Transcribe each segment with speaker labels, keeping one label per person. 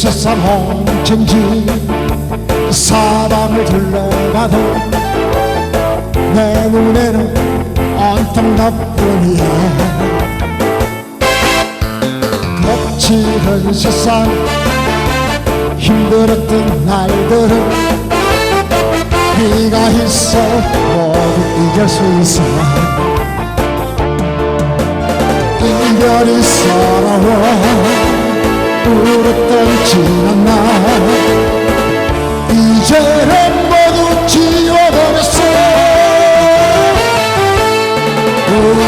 Speaker 1: 세상 홍천지 사방을 둘러봐도 내 눈에는 온통 너뿐이야 거칠은 세상 힘들었던 날들은 네가 있어 모두 이길 수 있어. 이별이 서러워 울었던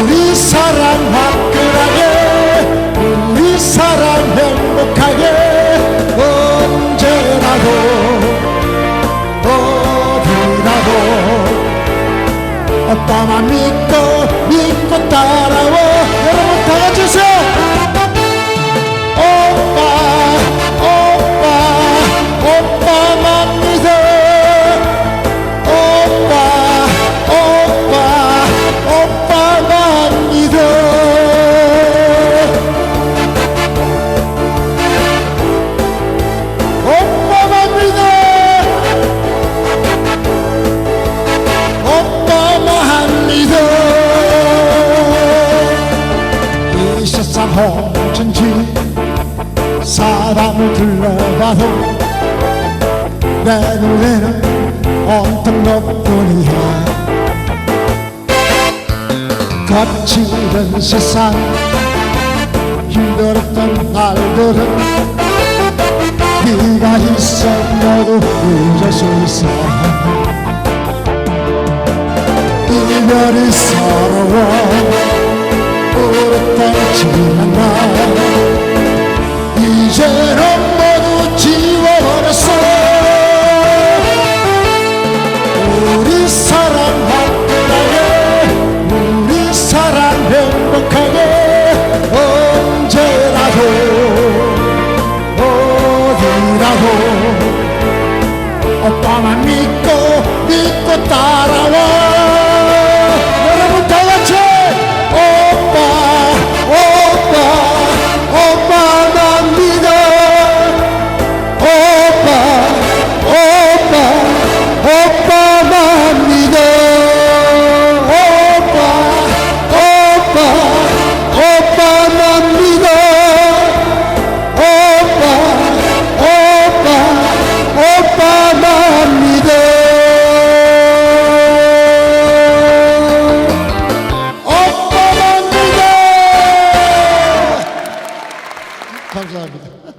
Speaker 1: 우리 사랑 화끈하게 우리 사랑 행복하게 언제라도 어디라도 오빠만 믿고 믿고 따라와 홍천지 사방을 둘러봐도 내 눈에는 온통 너뿐이야. 거칠은 세상 힘들었던 날들은 네가 모두 잊을 수 있어. 이별이 서러워 어